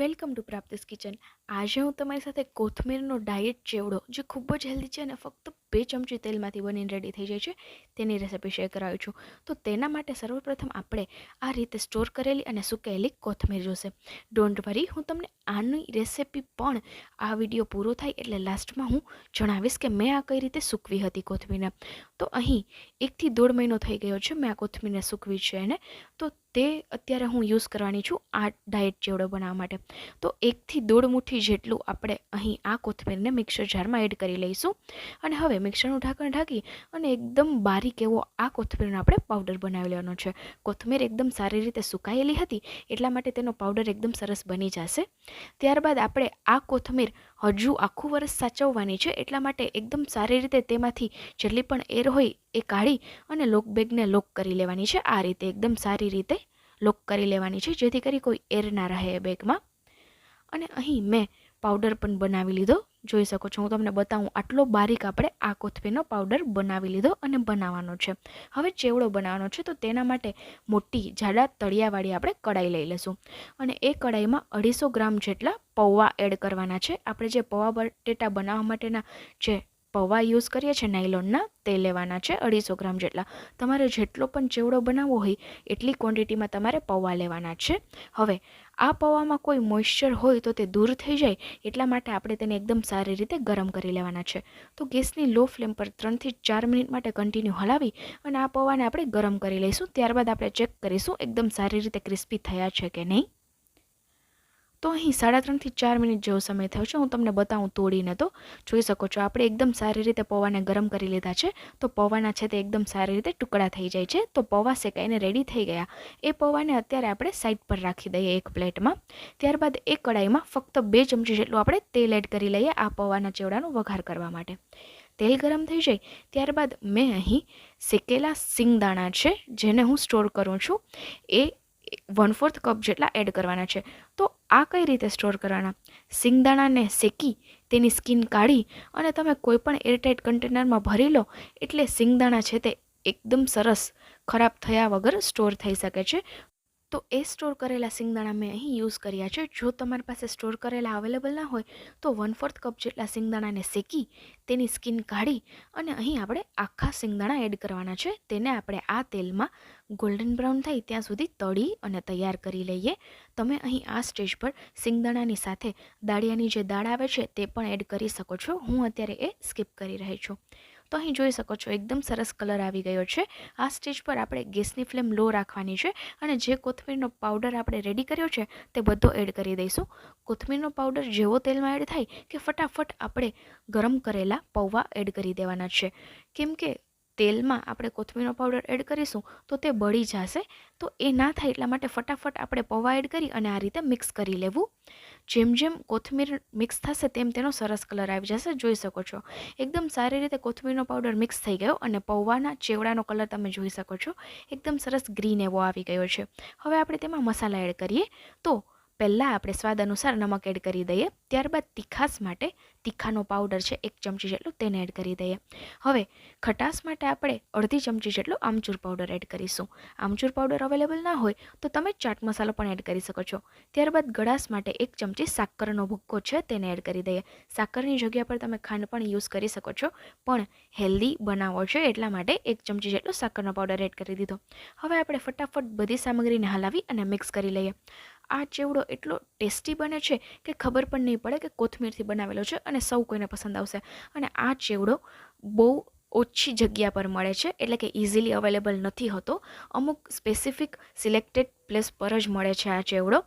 Welcome to પ્રાપ્તિસ kitchen. આજે હું તમારી સાથે કોથમીરનો ડાયટ ચેવડો, જે ખૂબ જ હેલ્ધી છે અને ફક્ત બે ચમચી તેલમાંથી બનીને રેડી થઈ જાય છે, તેની રેસિપી શેર કરાવું છું. તો તેના માટે સર્વપ્રથમ આપણે આ રીતે સ્ટોર કરેલી અને સુકાયેલી કોથમીર જોશે. ડોન્ટ વરી હું તમને આની રેસિપી પણ આ વીડિયો પૂરો થાય એટલે લાસ્ટમાં હું જણાવીશ કે મેં આ કઈ રીતે સૂકવી હતી કોથમીરને. તો અહીં એકથી દોઢ મહિનો થઈ ગયો છે, મેં આ કોથમીરને સૂકવી છે એને. તો તે અત્યારે હું યુઝ કરવાની છું આ ડાયટ ચેવડો બનાવવા માટે. તો એકથી દોઢ મુઠ્ઠી જેટલું આપણે અહીં આ કોથમીરને મિક્સર જારમાં એડ કરી લઈશું. અને હવે મિક્સરનું ઢાંકણ ઢાંકી અને એકદમ બારીક એવો આ કોથમીરનો આપણે પાવડર બનાવી લેવાનો છે. કોથમીર એકદમ સારી રીતે સુકાયેલી હતી, એટલા માટે તેનો પાવડર એકદમ સરસ બની જશે. ત્યારબાદ આપણે આ કોથમીર હજુ આખું વરસ સાચવવાની છે, એટલા માટે એકદમ સારી રીતે તેમાંથી જેટલી પણ એર હોય એ કાઢી અને લોક બેગને લોક કરી લેવાની છે. આ રીતે એકદમ સારી રીતે લોક કરી લેવાની છે, જેથી કરી કોઈ એર ના રહે એ બેગમાં. અને અહીં મેં પાવડર પણ બનાવી લીધો. જોઈ શકો છો, હું તમને બતાવું, આટલો બારીક આપણે આ કોથમીરનો પાવડર બનાવી લીધો અને બનાવવાનો છે. હવે ચેવડો બનાવવાનો છે, તો તેના માટે મોટી જાડા તળિયાવાળી આપણે કડાઈ લઈ લઈશું. અને એ કડાઈમાં અઢીસો ગ્રામ જેટલા પૌવા એડ કરવાના છે. આપણે જે પૌવા બટેટા બનાવવા માટેના જે પૌવા યુઝ કરીએ છીએ, નાયલોનના, તે લેવાના છે, અઢીસો ગ્રામ જેટલા. તમારે જેટલો પણ ચેવડો બનાવવો હોય, એટલી ક્વોન્ટિટીમાં તમારે પૌવા લેવાના છે. હવે આ પૌવામાં કોઈ મોઇશ્ચર હોય તો તે દૂર થઈ જાય, એટલા માટે આપણે તેને એકદમ સારી રીતે ગરમ કરી લેવાના છે. તો ગેસની લો ફ્લેમ પર ત્રણથી ચાર મિનિટ માટે કન્ટિન્યુ હલાવી અને આ પૌવાને આપણે ગરમ કરી લઈશું. ત્યારબાદ આપણે ચેક કરીશું એકદમ સારી રીતે ક્રિસ્પી થયા છે કે નહીં. તો અહીં સાડા ત્રણથી ચાર મિનિટ જેવો સમય થયો છે. હું તમને બતાવું તોડીને તો. જોઈ શકો છો, આપણે એકદમ સારી રીતે પૌવાને ગરમ કરી લીધા છે. તો પૌવાના છે તે એકદમ સારી રીતે ટુકડા થઈ જાય છે. તો પૌવા શેકાઈને રેડી થઈ ગયા. એ પૌવાને અત્યારે આપણે સાઈડ પર રાખી દઈએ એક પ્લેટમાં. ત્યારબાદ એ કડાઈમાં ફક્ત બે ચમચી જેટલું આપણે તેલ એડ કરી લઈએ આ પૌવાના ચેવડાનો વઘાર કરવા માટે. તેલ ગરમ થઈ જાય, ત્યારબાદ મેં અહીં શેકેલા સિંગદાણા છે, જેને હું સ્ટોર કરું છું. એ વન ફોર્થ કપ જેટલા એડ કરવાના છે. તો આ કઈ રીતે સ્ટોર કરવાના? સિંગદાણાને શેકી, તેની સ્કિન કાઢી અને તમે કોઈપણ એરટાઇટ કન્ટેનરમાં ભરી લો એટલે સિંગદાણા છે તે એકદમ સરસ ખરાબ થયા વગર સ્ટોર થઈ શકે છે. તો એ સ્ટોર કરેલા સિંગદાણા મેં અહીં યુઝ કર્યા છે. જો તમારી પાસે સ્ટોર કરેલા અવેલેબલ ના હોય, તો વન ફોર્થ કપ જેટલા સિંગદાણાને શેકી, તેની સ્કિન કાઢી અને અહીં આપણે આખા સિંગદાણા એડ કરવાના છે. તેને આપણે આ તેલમાં ગોલ્ડન બ્રાઉન થાય ત્યાં સુધી તળી અને તૈયાર કરી લઈએ. તમે અહીં આ સ્ટેજ પર સિંગદાણાની સાથે દાળિયાની જે દાળ આવે છે, તે પણ એડ કરી શકો છો. હું અત્યારે એ સ્કીપ કરી રહી છું. તો અહીં જોઈ શકો છો, એકદમ સરસ કલર આવી ગયો છે. આ સ્ટેજ પર આપણે ગેસની ફ્લેમ લો રાખવાની છે અને જે કોથમીરનો પાવડર આપણે રેડી કર્યો છે તે બધો એડ કરી દઈશું. કોથમીરનો પાવડર જેવો તેલમાં એડ થાય કે ફટાફટ આપણે ગરમ કરેલા પૌવા એડ કરી દેવાના છે. કેમ કે તેલમાં આપણે કોથમીરનો પાવડર એડ કરીશું, તો તે બળી જશે. તો એ ના થાય એટલા માટે ફટાફટ આપણે પૌવા એડ કરી અને આ રીતે મિક્સ કરી લેવું. જેમ જેમ કોથમીર મિક્સ થશે તેમ તેનો સરસ કલર આવી જશે, જોઈ શકો છો. એકદમ સારી રીતે કોથમીરનો પાવડર મિક્સ થઈ ગયો અને પૌવાના ચેવડાનો કલર તમે જોઈ શકો છો. એકદમ સરસ ગ્રીન એવો આવી ગયો છે. હવે આપણે તેમાં મસાલા એડ કરીએ. તો પહેલાં આપણે સ્વાદ અનુસાર નમક એડ કરી દઈએ. ત્યારબાદ તીખાસ માટે તીખાનો પાવડર છે એક ચમચી જેટલું તેને એડ કરી દઈએ. હવે ખટાશ માટે આપણે અડધી ચમચી જેટલો આમચૂર પાવડર એડ કરીશું. આમચૂર પાવડર અવેલેબલ ના હોય તો તમે ચાટ મસાલો પણ એડ કરી શકો છો. ત્યારબાદ ગળાશ માટે એક ચમચી સાકરનો ભૂક્કો છે તેને એડ કરી દઈએ. સાકરની જગ્યા પર તમે ખાંડ પણ યુઝ કરી શકો છો, પણ હેલ્ધી બનાવો છો એટલા માટે એક ચમચી જેટલો સાકરનો પાવડર એડ કરી દીધો. હવે આપણે ફટાફટ બધી સામગ્રીને હલાવી અને મિક્સ કરી લઈએ. આ ચેવડો એટલો ટેસ્ટી બને છે કે ખબર પણ નહીં પડે કે કોથમીરથી બનાવેલો છે અને સૌ કોઈને પસંદ આવશે. અને આ ચેવડો બહુ ઓછી જગ્યા પર મળે છે, એટલે કે ઇઝીલી અવેલેબલ નથી હોતો. અમુક સ્પેસિફિક સિલેક્ટેડ પ્લેસ પર જ મળે છે આ ચેવડો.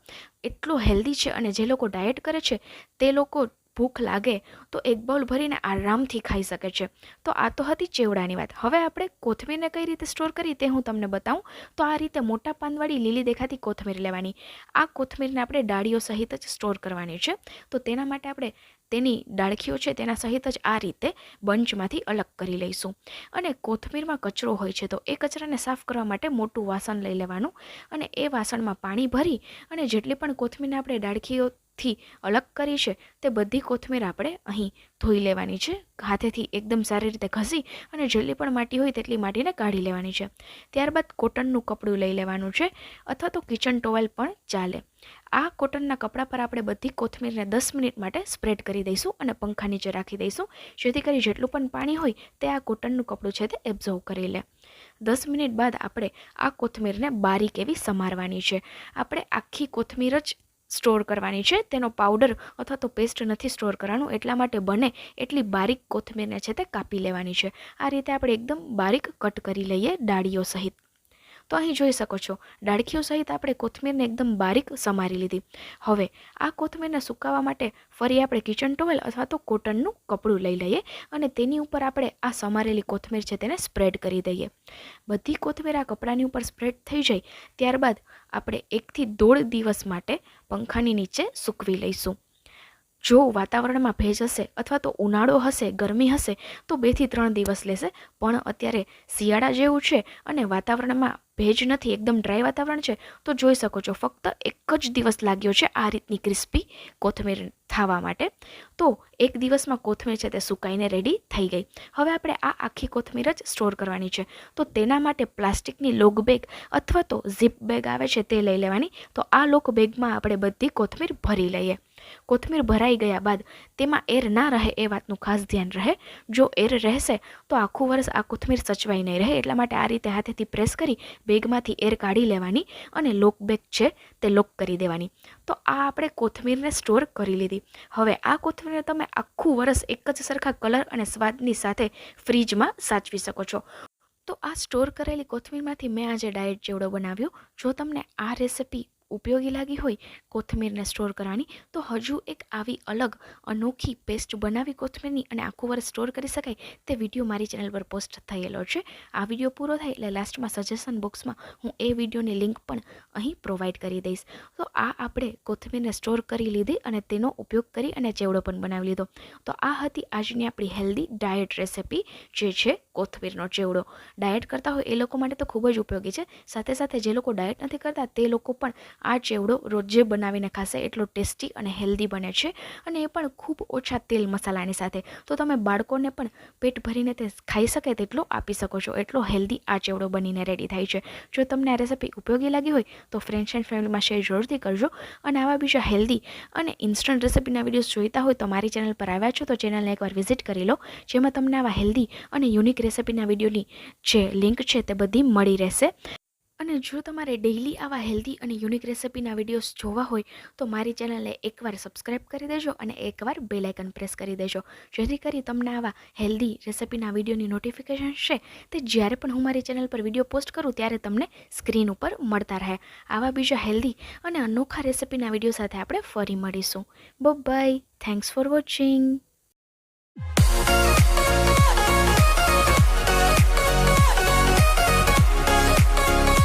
એટલો હેલ્ધી છે અને જે લોકો ડાયટ કરે છે, તે લોકો ભૂખ લાગે તો એક બાઉલ ભરીને આરામથી ખાઈ શકે છે. તો આ તો હતી ચેવડાની વાત. હવે આપણે કોથમીરને કઈ રીતે સ્ટોર કરી તે હું તમને બતાવું. તો આ રીતે મોટા પાનવાળી લીલી દેખાતી કોથમીર લેવાની. આ કોથમીરને આપણે ડાળીઓ સહિત જ સ્ટોર કરવાની છે. તો તેના માટે આપણે તેની ડાળખીઓ છે તેના સહિત જ આ રીતે બંચમાંથી અલગ કરી લઈશું. અને કોથમીરમાં કચરો હોય છે તો એ કચરાને સાફ કરવા માટે મોટું વાસણ લઈ લેવાનું. અને એ વાસણમાં પાણી ભરી અને જેટલી પણ કોથમીરને આપણે ડાળખીઓ થી અલગ કરી છે, તે બધી કોથમીર આપણે અહીં ધોઈ લેવાની છે. હાથેથી એકદમ સારી રીતે ઘસી અને જેટલી પણ માટી હોય તેટલી માટીને કાઢી લેવાની છે. ત્યારબાદ કોટનનું કપડું લઈ લેવાનું છે અથવા તો કિચન ટોવેલ પણ ચાલે. આ કોટનના કપડા પર આપણે બધી કોથમીરને દસ મિનિટ માટે સ્પ્રેડ કરી દઈશું અને પંખા નીચે રાખી દઈશું. જેથી કરી જેટલું પણ પાણી હોય તે આ કોટનનું કપડું છે તે એબ્ઝર્વ કરી લે. દસ મિનિટ બાદ આપણે આ કોથમીરને બારીક એવી સમારવાની છે. આપણે આખી કોથમીર જ સ્ટોર કરવાની છે. તેનો પાવડર અથવા તો પેસ્ટ નથી સ્ટોર કરવાનું. એટલા માટે બને એટલી બારીક કોથમીરને છે તે કાપી લેવાની છે. આ રીતે આપણે એકદમ બારીક કટ કરી લઈએ ડાળીઓ સહિત. તો અહીં જોઈ શકો છો, ડાળખીઓ સહિત આપણે કોથમીરને એકદમ બારીક સમારી લીધી. હવે આ કોથમીરને સુકાવવા માટે ફરી આપણે કિચન ટોવેલ અથવા તો કોટનનું કપડું લઈ લઈએ અને તેની ઉપર આપણે આ સમારેલી કોથમીર છે તેને સ્પ્રેડ કરી દઈએ. બધી કોથમીર આ કપડાની ઉપર સ્પ્રેડ થઈ જાય, ત્યારબાદ આપણે એકથી દોઢ દિવસ માટે પંખાની નીચે સૂકવી લઈશું. જો વાતાવરણમાં ભેજ હશે અથવા તો ઉનાળો હશે, ગરમી હશે, તો બેથી ત્રણ દિવસ લેશે. પણ અત્યારે શિયાળા જેવું છે અને વાતાવરણમાં ભેજ નથી, એકદમ ડ્રાય વાતાવરણ છે, તો જોઈ શકો છો, ફક્ત એક જ દિવસ લાગ્યો છે આ રીતની ક્રિસ્પી કોથમીર થવા માટે. તો એક દિવસમાં કોથમીર છે તે સુકાઈને રેડી થઈ ગઈ. હવે આપણે આ આખી કોથમીર જ સ્ટોર કરવાની છે. તો તેના માટે પ્લાસ્ટિકની લોગ બેગ અથવા તો ઝીપ બેગ આવે છે તે લઈ લેવાની. તો આ લોક બેગમાં આપણે બધી કોથમીર ભરી લઈએ. કોથમીર ભરાઈ ગયા બાદ તેમાં એર ના રહે એ વાતનું ખાસ ધ્યાન રહે. જો એર રહેશે તો આખું વર્ષ આ કોથમીર સચવાઈ નહીં રહે એટલા માટે આ રીતે હાથેથી પ્રેસ કરી બેગમાંથી એર કાઢી લેવાની અને લોક બેગ છે તે લોક કરી દેવાની. તો આ આપણે કોથમીરને સ્ટોર કરી લીધી. હવે આ કોથમીરને તમે આખું વર્ષ એક જ સરખા કલર અને સ્વાદની સાથે ફ્રીજમાં સાચવી શકો છો. તો આ સ્ટોર કરેલી કોથમીરમાંથી મેં આજે ડાયટ જેવડો બનાવ્યો. જો તમને આ રેસિપી ઉપયોગી લાગી હોય કોથમીરને સ્ટોર કરવાની, તો હજુ એક આવી અલગ, અનોખી પેસ્ટ બનાવી કોથમીરની અને આખું વર્ષ સ્ટોર કરી શકાય તે વીડિયો મારી ચેનલ પર પોસ્ટ થયેલો છે. આ વીડિયો પૂરો થાય એટલે લાસ્ટમાં સજેશન બોક્સમાં હું એ વિડીયોની લિંક પણ અહીં પ્રોવાઈડ કરી દઈશ. તો આ આપણે કોથમીરને સ્ટોર કરી લીધી અને તેનો ઉપયોગ કરી અને ચેવડો પણ બનાવી લીધો. તો આ હતી આજની આપણી હેલ્ધી ડાયટ રેસિપી, જે છે કોથમીરનો ચેવડો. ડાયટ કરતા હોય એ લોકો માટે તો ખૂબ જ ઉપયોગી છે. સાથે સાથે જે લોકો ડાયટ નથી કરતા તે લોકો પણ આ ચેવડો રોજે બનાવીને ખાશે એટલો ટેસ્ટી અને હેલ્ધી બને છે અને એ પણ ખૂબ ઓછા તેલ મસાલાની સાથે. તો તમે બાળકોને પણ પેટ ભરીને તે ખાઈ શકે તેટલો આપી શકો છો. એટલો હેલ્ધી આ ચેવડો બનીને રેડી થાય છે. જો તમને આ રેસિપી ઉપયોગી લાગી હોય, તો ફ્રેન્ડ્સ એન્ડ ફેમિલીમાં શેર જરૂરથી કરજો અને આવા બીજા હેલ્ધી અને ઇન્સ્ટન્ટ રેસિપીના વિડીયોઝ જોઈતા હોય તો મારી ચેનલ પર આવ્યા છો તો ચેનલને એકવાર વિઝિટ કરી લો, જેમાં તમને આવા હેલ્ધી અને યુનિક રેસિપીના વિડીયોની જે લિંક છે તે બધી મળી રહેશે. અને જો તમારે ડેઇલી આવા હેલ્ધી અને યુનિક રેસિપીના વિડીયોઝ જોવા હોય, તો મારી ચેનલને એકવાર સબસ્ક્રાઈબ કરી દેજો અને એકવાર બેલ આઇકન પ્રેસ કરી દેજો. જેથી કરી તમને આવા હેલ્ધી રેસિપીના વિડીયોની નોટિફિકેશન છે તે જ્યારે પણ હું મારી ચેનલ પર વીડિયો પોસ્ટ કરું, ત્યારે તમને સ્ક્રીન ઉપર મળતા રહે. આવા બીજા હેલ્ધી અને અનોખા રેસિપીના વીડિયો સાથે આપણે ફરી મળીશું. By thanks for watching